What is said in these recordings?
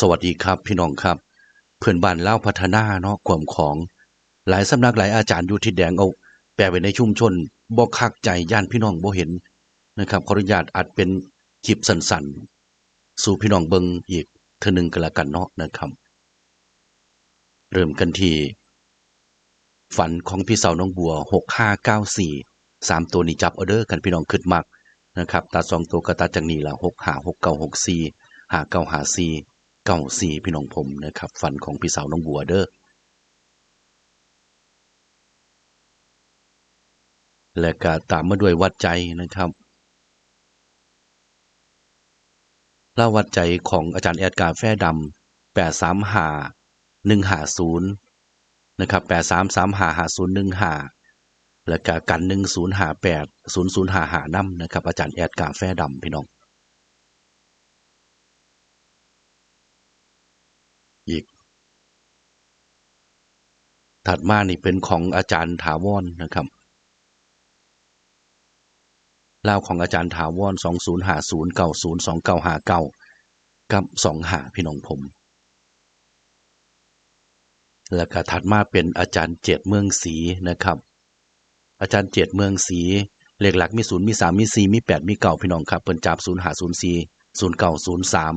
สวัสดีครับพี่น้องครับ เพื่อนบ้านเล่าพัฒนาเนาะความของ หลายสำนักหลายอาจารย์อยู่ที่แดงเอาแปลไว้ในชุมชนบ่คักใจย่านพี่น้องบ่เห็นนะครับขออนุญาตอัดเป็นคลิปสั้นๆ สู่พี่น้องเบิงอีกเทอหนึงก็แล้วกันเนาะนะครับ เริ่มกันที่ฝันของพี่สาวน้องบัว6594สามตัวนี้จับออเดอร์กันพี่น้องขึ้นมากนะครับตาสองตัวก็ตาจังนี้ละ 65 6964 5954 94พี่น้องผมนะครับ ฝันของพี่สาวน้องบัวเด้อและก็ตามมาด้วยวัดใจนะครับเล่าวัดใจของอาจารย์แอดกาแฟดำ835 150นะครับแปดสามสามหาหาศูนย์หนึ่งหาแล้วก็กันหนึ่งศูนย์หาแปดศูนย์ศูนย์หาหาน้ำนะครับ อาจารย์แอดกาแฟดำพี่น้อง อีก ถัดมานี่เป็นของอาจารย์ถาวรนะครับเล่าของอาจารย์ถาวรสองศูนย์หาศูนเก้าศูนย์สองเก้าหาเก้ากับสองหาพี่น้องผม แล้วก็ถัดมาเป็นอาจารย์เจตเมืองศรีนะครับ อาจารย์เจตเมืองศรีเลขหลักมีศูนย์มีสามมีสี่มีแปดมีเก้าพี่น้องครับเปิ้นจับศูนย์หาศูนย์สี่ศูนย์เก้าศูนย์สาม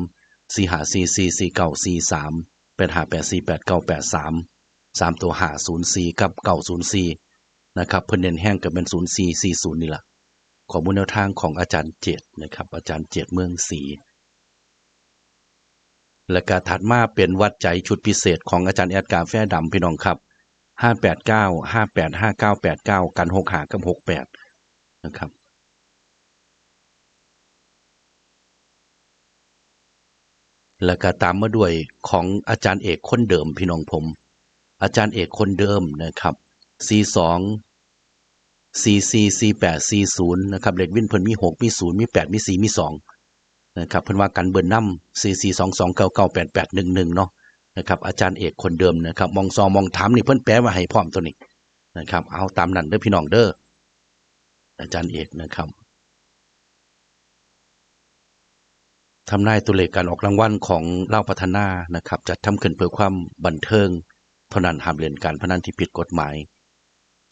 สี่หาสี่สี่สี่เก้าสี่สาม แปดหาแปดสี่แปดเก้าแปดสามสามตัวหาศูนย์สี่กับเก้าศูนย์สี่นะครับเพิ่นเน้นแห้งกับเป็นศูนย์สี่สี่ศูนย์นี่แหละขอมูลแนวทางของอาจารย์เจตนะครับ อาจารย์เจตเมืองศรีและก็ถัดมาเป็นวัดใจชุดพิเศษของอาจารย์แอดการแฟดำพี่น้องครับห้าแปดเก้าห้าแปดห้าเก้าแปดเก้ากันหกหากับหกแปดนะครับ แล้วก็ตามมาด้วยของอาจารย์เอกคนเดิมพี่น้องผม อาจารย์เอกคนเดิมนะครับ C2 CC C8 C0 นะครับเลขวินเพิ่นมี 6 มี 0 มี 8 มี 4 มี 2 นะครับเพิ่นว่ากันเบิ่นนำ CC 22998811 เนาะนะครับอาจารย์เอกคนเดิมนะครับมองซอมองถามนี่เพิ่นแปลมาให้พร้อมตัวนี้นะครับเอาตามนั้นเด้อพี่น้องเด้ออาจารย์เอกนะครับ ทำนายตัวเลขการออกรางวัลของเล่าพัฒนานะครับจัดทำขึ้นเพื่อความบันเทิงเท่านั้นห้ามเล่นการพนันที่ผิดกฎหมาย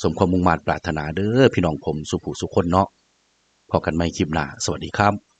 สมความมุ่งมา่ปรารถนาเด้อพี่น้องผมสุภูสุคนเนาะพอกันไม่คลิปหน้า สวัสดีครับ